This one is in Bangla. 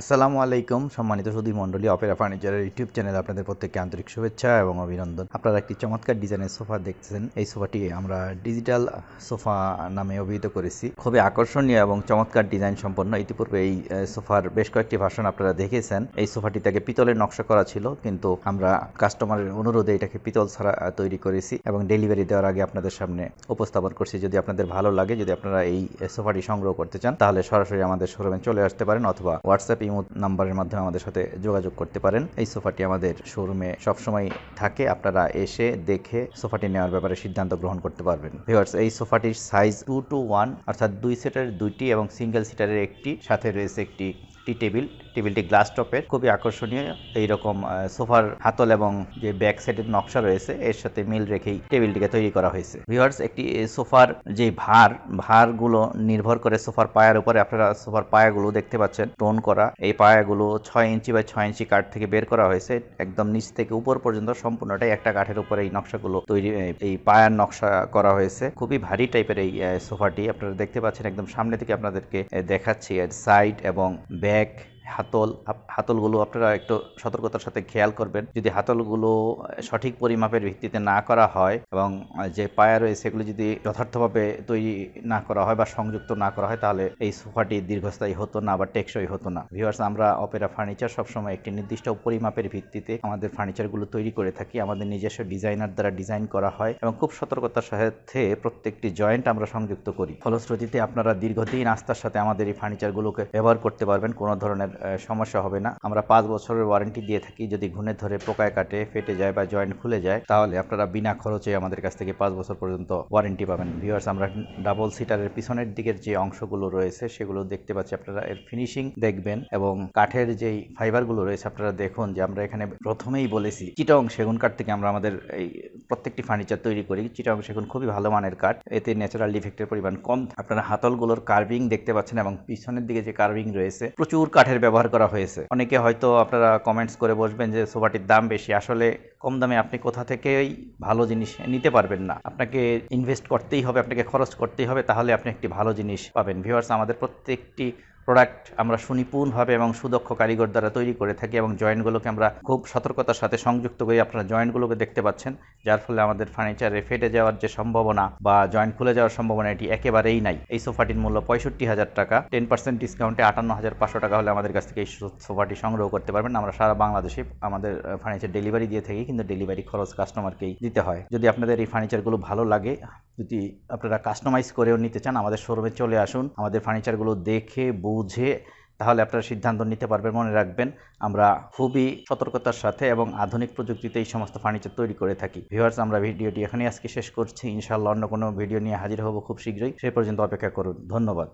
আসসালামু আলাইকুম, সম্মানিত সুদী মণ্ডলী, অপেরা ফার্নিচারের ইউটিউব চ্যানেলে আপনাদের প্রত্যেককে আন্তরিক শুভেচ্ছা এবং অভিনন্দন। আপনারা একটি চমৎকার ডিজাইনের সোফা দেখছেন এই সোফাটি আমরা ডিজিটাল সোফা নামে অভিহিত করেছি। খুবই আকর্ষণীয় এবং চমৎকার ডিজাইন সম্পন্ন। ইতিপূর্বে এই সোফার বেশ কয়েকটি ভাষণ আপনারা দেখেছেন। এই সোফাটি তাকে পিতলের নকশা করা ছিল, কিন্তু আমরা কাস্টমারের অনুরোধে এটাকে পিতল ছাড়া তৈরি করেছি এবং ডেলিভারি দেওয়ার আগে আপনাদের সামনে উপস্থাপন করছি। যদি আপনাদের ভালো লাগে, যদি আপনারা এই সোফাটি সংগ্রহ করতে চান, তাহলে সরাসরি আমাদের শোরুমে চলে আসতে পারেন অথবা হোয়াটসঅ্যাপ নাম্বারের মাধ্যমে আমাদের সাথে যোগাযোগ করতে পারেন। এই সোফাটি আমাদের শোরুমে সবসময় থাকে। আপনারা এসে দেখে সোফাটি নেওয়ার ব্যাপারে সিদ্ধান্ত গ্রহণ করতে পারবেন। ভিউয়ার্স, এই সোফাটির সাইজ টু টু ওয়ান অর্থাৎ দুই সিটারের দুইটি এবং সিঙ্গেল সিটারের একটি, সাথে রয়েছে একটি টি টেবিল, টেবিলটি গ্লাস টপের। খুবই আকর্ষণীয় এইরকম সোফার হাতল এবং যে ব্যাক সাইডের নকশা রয়েছে, এর সাথে মিল রেখেই টেবিলটিকে তৈরি করা হয়েছে। ভিউয়ার্স, একটি সোফার যে ভার, ভারগুলো নির্ভর করে সোফার পায়ার উপরে, আপনারা সোফার পায়াগুলো দেখতে পাচ্ছেন, টোন করা। এই পায়াগুলো ছয় ইঞ্চি বা ছয় ইঞ্চি কাঠ থেকে বের করা হয়েছে, একদম নিচ থেকে উপর পর্যন্ত সম্পূর্ণটাই একটা কাঠের উপরে এই নকশাগুলো তৈরি এই- পায়ার নকশা করা হয়েছে। খুবই ভারী টাইপের এই সোফাটি, আপনারা দেখতে পাচ্ছেন, একদম সামনে থেকে আপনাদেরকে দেখাচ্ছি, এর সাইড এবং ব্যাক back হাতল হাতলগুলো আপনারা একটু সতর্কতার সাথে খেয়াল করবেন। যদি হাতলগুলো সঠিক পরিমাপের ভিত্তিতে না করা হয় এবং যে পায়া রয়েছে সেগুলো যদি যথার্থভাবে তৈরি না করা হয় বা সংযুক্ত না করা হয়, তাহলে এই সোফাটি দীর্ঘস্থায়ী হতো না বা টেকসই হতো না। ভিউয়ার্স আমরা অপেরা ফার্নিচার সবসময় একটি নির্দিষ্ট পরিমাপের ভিত্তিতে আমাদের ফার্নিচারগুলো তৈরি করে থাকি। আমাদের নিজস্ব ডিজাইনার দ্বারা ডিজাইন করা হয় এবং খুব সতর্কতার সাথে প্রত্যেকটি জয়েন্ট আমরা সংযুক্ত করি। ফলশ্রুতিতে আপনারা দীর্ঘদিন আস্থার সাথে আমাদের এই ফার্নিচারগুলোকে ব্যবহার করতে পারবেন। কোনো ধরনের সমস্যা হবে না। আমরা পাঁচ বছরের ওয়ারেন্টি দিয়ে থাকি, যদি ঘুণে ধরে পোকায় কাটে, ফেটে যায় বা জয়েন্ট খুলে যায়, তাহলে আপনারা বিনা খরচে আমাদের কাছ থেকে পাঁচ বছর পর্যন্ত ওয়ারেন্টি পাবেন। ভিউয়ার্স আমরা ডাবল সিটারের পিছনের দিকের যে অংশগুলো রয়েছে, সেগুলো দেখতে পাচ্ছি আপনারা। এর ফিনিশিং দেখবেন এবং কাঠের যেই ফাইবারগুলো রয়েছে, আপনারা দেখুন যে আমরা এখানে প্রথমেই বলেছি চিটং সেগুন কাঠ থেকে আমরা আমাদের এই প্রত্যেকটি ফার্নিচার তৈরি করি। চিটং সেগুন খুবই ভালো মানের কাঠ, এতে ন্যাচারাল ডিফেক্টের পরিমাণ কম। আপনারা হাতলগুলোর কার্ভিং দেখতে পাচ্ছেন এবং পিছনের দিকে যে কার্ভিং রয়েছে, প্রচুর কাঠের ব্যবহার করা হয়েছে। অনেকে হয়তো আপনারা কমেন্টস করে বসবেন যে, সোফাটির দাম বেশি। আসলে কম দামে আপনি কোথা থেকেই ভালো জিনিস নিতে পারবেন না। আপনাকে ইনভেস্ট করতেই হবে, আপনাকে খরচ করতেই হবে, তাহলে আপনি একটি ভালো জিনিস পাবেন। ভিউয়ার্স আমাদের প্রত্যেকটি প্রোডাক্ট আমরা সুনিপুণভাবে এবং সুদক্ষ কারিগর দ্বারা তৈরি করে থাকি এবং জয়েন্টগুলোকে আমরা খুব সতর্কতার সাথে সংযুক্ত করি। আপনারা জয়েন্টগুলোকে দেখতে পাচ্ছেন, যার ফলে আমাদের ফার্নিচারে ফেটে যাওয়ার যে সম্ভাবনা বা জয়েন্ট খুলে যাওয়ার সম্ভাবনা, এটি একেবারেই নাই। এই সোফাটির মূল্য পঁয়ষট্টি হাজার টাকা। টেন পার্সেন্ট ডিসকাউন্টে আটান্ন হাজার পাঁচশো টাকা হলে আমাদের কাছ থেকে এই সোফাটি সংগ্রহ করতে পারবেন। আমরা সারা বাংলাদেশে আমাদের ফার্নিচার ডেলিভারি দিয়ে থাকি, কিন্তু ডেলিভারি খরচ কাস্টমারকেই দিতে হয়। যদি আপনাদের এই ফার্নিচারগুলো ভালো লাগে যদি আপনারা কাস্টমাইজ করেও নিতে চান, আমাদের শোরুমে চলে আসুন, আমাদের ফার্নিচারগুলো দেখে, বুঝে, তাহলে আপনারা সিদ্ধান্ত নিতে পারবেন, মনে রাখবেন। আমরা খুবই সতর্কতার সাথে এবং আধুনিক প্রযুক্তিতে এই সমস্ত ফার্নিচার তৈরি করে থাকি। ভিউয়ার্স আমরা ভিডিওটি এখানেই আজকে শেষ করছি। ইনশাআল্লাহ অন্য কোনো ভিডিও নিয়ে হাজির হব খুব শীঘ্রই। সে পর্যন্ত অপেক্ষা করুন। ধন্যবাদ।